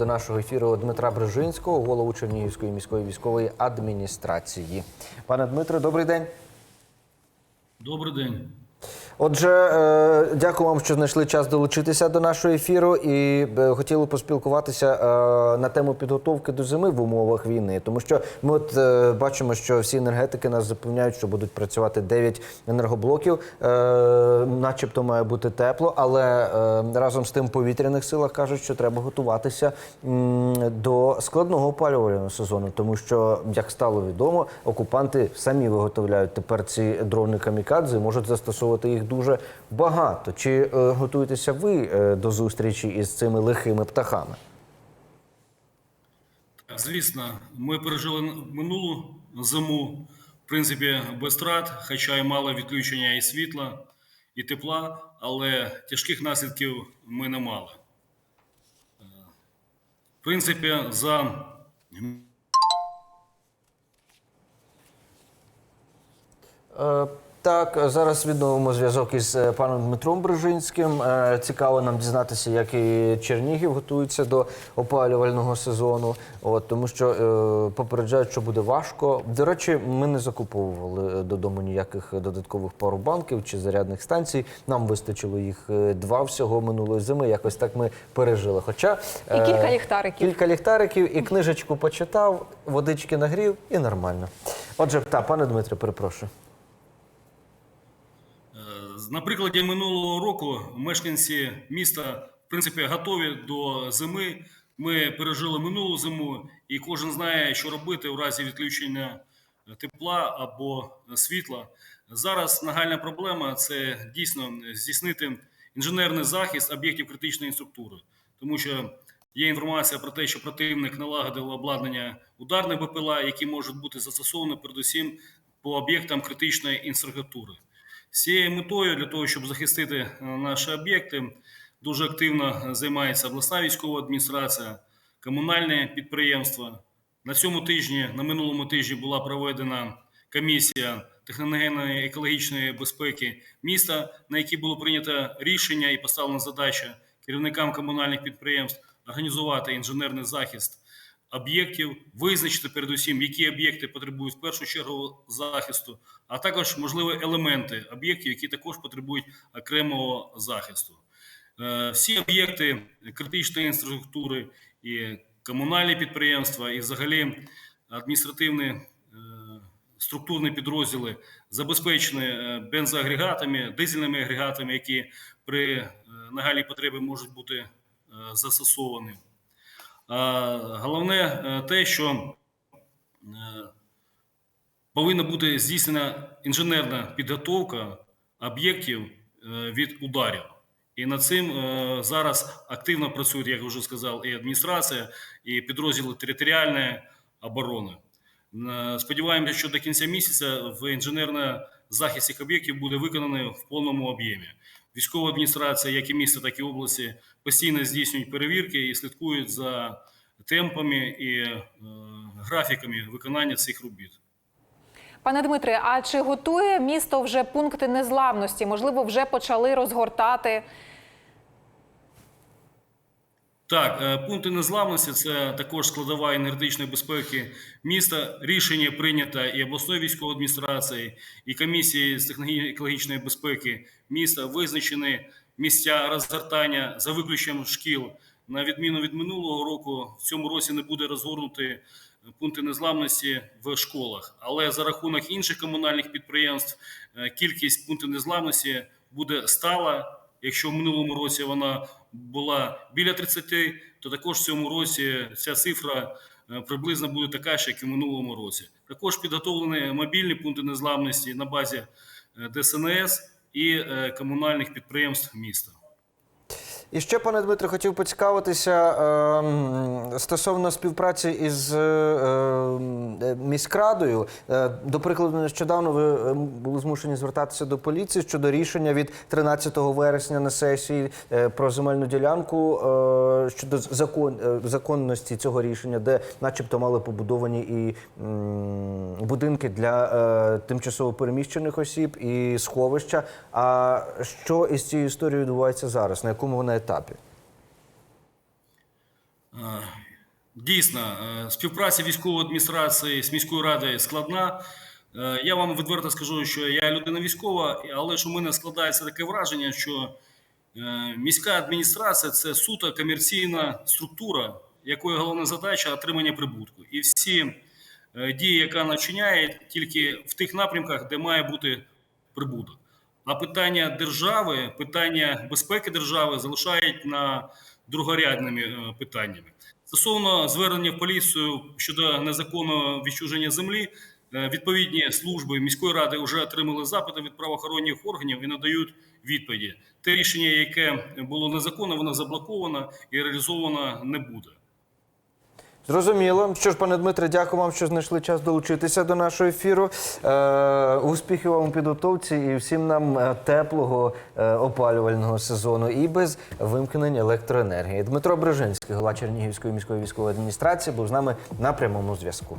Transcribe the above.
До нашого ефіру Дмитра Брижинського, голову Чернігівської міської військової адміністрації. Пане Дмитре, добрий день. Добрий день. Отже, е, дякую вам, що знайшли час долучитися до нашого ефіру, і е, хотіли поспілкуватися е, на тему підготовки до зими в умовах війни. Тому що ми от бачимо, що всі енергетики нас запевняють, що будуть працювати 9 енергоблоків, начебто має бути тепло, але разом з тим повітряних силах кажуть, що треба готуватися до складного опалювального сезону, тому що, як стало відомо, окупанти самі виготовляють тепер ці дрони камікадзе, можуть застосовувати їх дуже багато. Чи е, готуєтеся ви е, до зустрічі із цими лихими птахами? Звісно, ми пережили минулу зиму, в принципі, без втрат, хоча й мало відключення і світла, і тепла, але тяжких наслідків ми не мали. Е, В принципі, за Е, Так, зараз відновимо зв'язок із е, паном Дмитром Брижинським. Е, Цікаво нам дізнатися, як і Чернігів готується до опалювального сезону. От тому що е, попереджають, що буде важко. До речі, ми не закуповували додому ніяких додаткових парубанків чи зарядних станцій. Нам вистачило їх два всього минулої зими. Якось так ми пережили. Хоча І кілька ліхтариків. Кілька ліхтариків і книжечку почитав, водички нагрів і нормально. Отже, та пане Дмитре, перепрошую. На прикладі минулого року мешканці міста в принципі готові до зими. Ми пережили минулу зиму, і кожен знає, що робити в разі відключення тепла або світла. Зараз нагальна проблема це дійсно здійснити інженерний захист об'єктів критичної інфраструктури, тому що є інформація про те, що противник налагодив обладнання ударних БПЛА, які можуть бути застосовані передусім по об'єктам критичної інфраструктури. З цією метою для того, щоб захистити е, наші об'єкти, дуже активно займається обласна військова адміністрація, комунальне підприємство. На цьому тижні, на минулому тижні, була проведена комісія техногенної екологічної безпеки міста, на якій було прийнято рішення і поставлена задача керівникам комунальних підприємств організувати інженерний захист об'єктів, визначити передусім, які об'єкти потребують в першу чергу захисту, а також можливі елементи об'єктів, які також потребують окремого захисту. Е, Всі об'єкти критичної інфраструктури і комунальні підприємства, і взагалі адміністративні е, структурні підрозділи забезпечені е, бензоагрегатами, дизельними агрегатами, які при нагальній потребі можуть бути застосовані. Головне е, те, що е, повинна бути здійснена інженерна підготовка об'єктів е, від ударів. І над цим зараз активно працюють, як вже сказав, і адміністрація, і підрозділи територіальної оборони. Сподіваємося, що до кінця місяця в інженерний захист цих об'єктів буде виконаний в повному об'ємі. Військова адміністрація, як і міста, так і області, постійно здійснюють перевірки і слідкують за темпами і е, графіками виконання цих робіт. Пане Дмитре, а чи готує місто вже пункти незламності? Можливо, вже почали розгортати? Так, е, пункти незламності це також складова енергетичної безпеки міста. Рішення прийнято і обласною військовою адміністрацією, і комісією з технологічної безпеки міста визначені місця розгортання за виключенням шкіл. На відміну від минулого року, в цьому році не буде розгорнути пункти незламності в школах. Але за рахунок інших комунальних підприємств е, кількість пунктів незламності буде стала. Якщо в минулому році вона була біля 30, то також в цьому році ця цифра е, приблизно буде така ж, як і в минулому році. Також підготовлені мобільні пункти незламності на базі е, ДСНС і е, комунальних підприємств міста. І ще, пане Дмитре, хотів поцікавитися ем, стосовно співпраці із е, е, міськрадою. Е, до прикладу, нещодавно ви е, були змушені звертатися до поліції щодо рішення від 13 вересня на сесії е, про земельну ділянку щодо закон, законності цього рішення, де, начебто, мали побудовані і будинки для тимчасово переміщених осіб і сховища. А що із цією історією відбувається зараз? На якому вона етапі? Е, Е, Дійсно, е, співпраця військової адміністрації з міською радою складна. Е, Я вам відверто скажу, що я людина військова, але ж у мене складається таке враження, що е, міська адміністрація це суто комерційна структура, якої головна задача отримання прибутку. І всі дії, яка вона вчиняє, тільки в тих напрямках, де має бути прибуток. А питання держави, питання безпеки держави залишають на другорядними е, питаннями. Стосовно звернення в поліцію щодо незаконного відчуження землі, е, відповідні служби міської ради вже отримали запити від правоохоронних органів і надають відповіді. Те рішення, яке було незаконно, воно заблоковано і реалізовано не буде. Зрозуміло. Що ж, пане Дмитре, дякую вам, що знайшли час долучитися до нашого ефіру. Е, успіхів вам у підготовці і всім нам е, теплого е, опалювального сезону і без вимкнення електроенергії. Дмитро Брижинський, голова Чернігівської міської військової адміністрації, був з нами на прямому зв'язку.